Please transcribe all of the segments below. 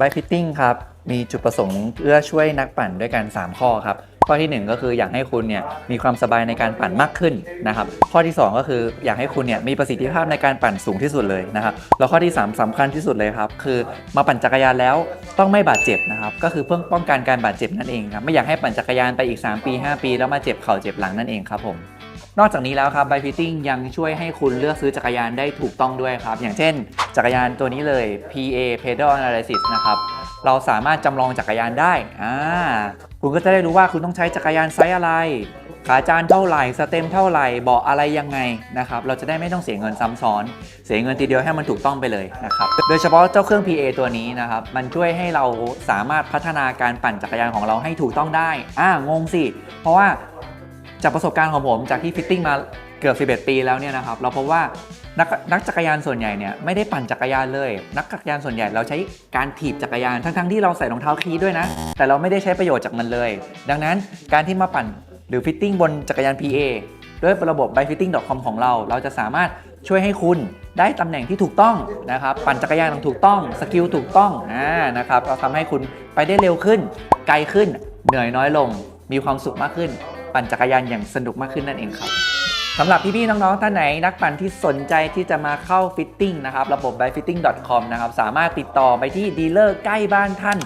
b i Fitting ครับมีจุดประสงค์เพื่อช่วยนักปั่นด้วยกัน 3 ข้อครับ ข้อทีหนึ่1 ก็คืออยากให้คุณเนี่ยมีความสบายในการปั่นมากขึ้นนะครับข้อที่ 2 ก็คืออยากให้คุณเนี่ยมีประสิทธิภาพในการปั่นสูงที่สุดเลยนะครับแล้วข้อที่ 3สำคัญที่สุดเลยครับ คือมาปั่นจักรยานแล้วต้องไม่บาดเจ็บนะครับก็คือเพื่อป้องกันการบาดเจ็บนั่นเองครับไม่อยากให้ปั่นจักรยานไปอีก 3 ปี 5 ปี แล้วมาเจ็บเข่าเจ็บหลังนั่นเองครับผม นอกจากนี้แล้วครับ b i f i t t i n g ยังช่วยให้คุณเลือกซื้อจักรยานได้ถูกต้องด้วยครับ อย่างเช่น จักรยานตัวนี้เลย PA Pedal Analysis นะครับเราสามารถจำลองจักรยานได้อ่าคุณก็จะได้รู้ว่าคุณต้องใช้จักรยานไซส์อะไร ขาจานเท่าไหร่สเต็มเท่าไหร่เบาะอะไรยังไงนะครับเราจะได้ไม่ต้องเสียเงินซ้ำซ้อน เสียเงินทีเดียวให้มันถูกต้องไปเลยนะครับโดยเฉพาะเจ้าเครื่อง PA ตัวนี้นะครับมันช่วยให้เราสามารถพัฒนาการปั่นจักรยานของเราให้ถูกต้องได้อ่างงสิ เพราะว่า จากประสบการณ์ของผมจากที่ฟิตติ้งมาเกือบ11 ปีแล้วเนี่ยนะครับเราพบว่านักนักจักรยานส่วนใหญ่เนี่ยไม่ได้ปั่นจักรยานเลย นักจักรยานส่วนใหญ่เราใช้การถีบจักรยานทั้งๆที่เราใส่รองเท้าคีด้วยนะ แต่เราไม่ได้ใช้ประโยชน์จากมันเลย ดังนั้นการที่มาปั่นหรือฟิตติ้งบนจักรยาน PA ด้วยระบบ byfitting.com ของเรา เราจะสามารถช่วยให้คุณได้ตำแหน่งที่ถูกต้องนะครับ ปั่นจักรยานถูกต้อง สกิลถูกต้องนะครับเราทำให้คุณไปได้เร็วขึ้น ไกลขึ้น เหนื่อยน้อยลง มีความสุขมากขึ้น ปั่นจักรยานอย่างสนุกมากขึ้นนั่นเองครับสำหรับพี่ๆน้องๆ ท่านไหนนักปั่นที่สนใจที่จะมาเข้าฟิตติ้งนะครับระบบ byfitting.com นะครับสามารถติดต่อไปที่ดีลเลอร์ใกล้บ้านท่าน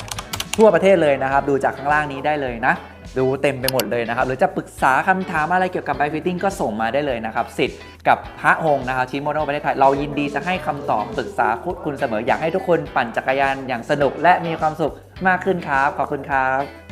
ทั่วประเทศเลยนะครับ ดูจากข้างล่างนี้ได้เลยนะดูเต็มไปหมดเลยนะครับ หรือจะปรึกษาคำถามอะไรเกี่ยวกับ byfitting ก็ส่งมาได้เลยนะครับ สิทธิ์กับพระหงนะครับชิโมโนประเทศไทยเรายินดีจะให้คำตอบปรึกษาคุณเสมออยากให้ทุกคนปั่นจักรยานอย่างสนุกและมีความสุขมากขึ้นครับ ขอบคุณครับ